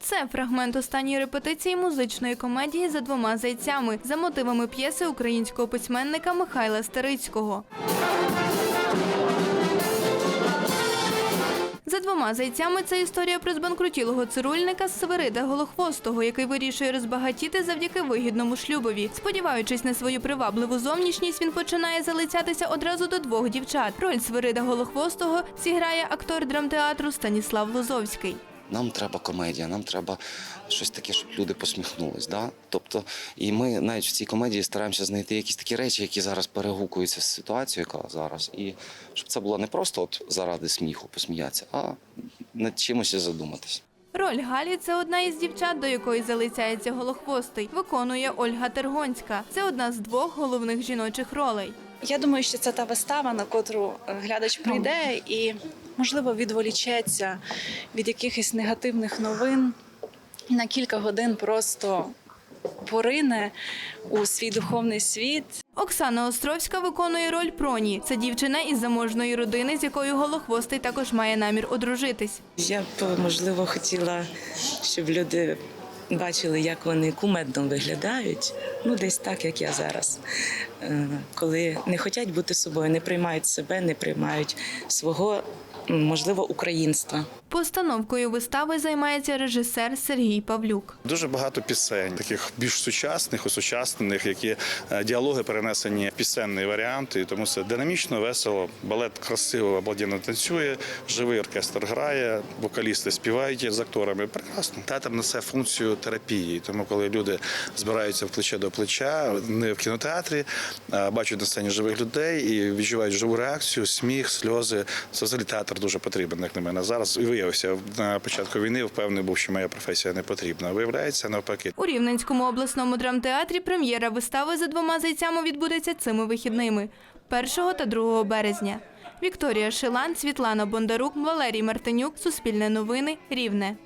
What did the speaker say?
Це фрагмент останньої репетиції музичної комедії за двома зайцями за мотивами п'єси українського письменника Михайла Старицького. Двома зайцями це історія про збанкрутілого цирульника Свирида Голохвостого, який вирішує розбагатіти завдяки вигідному шлюбові. Сподіваючись на свою привабливу зовнішність, він починає залицятися одразу до двох дівчат. Роль Свирида Голохвостого зіграє актор драмтеатру Станіслав Лозовський. Нам треба комедія, нам треба щось таке, щоб люди посміхнулись. Да? Тобто, і ми навіть в цій комедії стараємося знайти якісь такі речі, які зараз перегукуються з ситуацією, яка зараз, і щоб це було не просто от заради сміху посміятися, а над чимось задуматись. Роль Галі це одна із дівчат, до якої залицяється голохвостий. Виконує Ольга Тергонська. Це одна з двох головних жіночих ролей. Я думаю, що це та вистава, на котру е, глядач прийде і, можливо, відволічеться від якихось негативних новин і на кілька годин просто порине у свій духовний світ, Оксана Островська виконує роль Проні. Це дівчина із заможної родини, з якою голохвостий також має намір одружитись. Я б можливо хотіла, щоб люди бачили, як вони кумедно виглядають. Ну, десь так, як я зараз. Е, Коли не хочуть бути собою, не приймають себе, не приймають свого, можливо, українства. Постановкою вистави займається режисер Сергій Павлюк. Дуже багато пісень, таких більш сучасних, осучаснених, які е, діалоги перенесені в пісенний варіант. І тому це динамічно, весело. Балет красиво, обладнано танцює, живий оркестр грає, вокалісти співають з акторами. Прекрасно. Театр несе функцію терапії. Тому, коли люди збираються в плече до плеча, не в кінотеатрі, а бачать на сцені живих людей і відчувають живу реакцію, сміх, сльози. Це взагалі театр дуже потрібен, як на мене. Зараз і виявився на початку війни. Впевнений був, що моя професія не потрібна. Виявляється навпаки. У Рівненському обласному драмтеатрі прем'єра вистави за двома зайцями відбудеться цими вихідними 1 та 2 березня. Вікторія Шилан, Світлана Бондарук, Валерій Мартинюк, Суспільне новини, Рівне.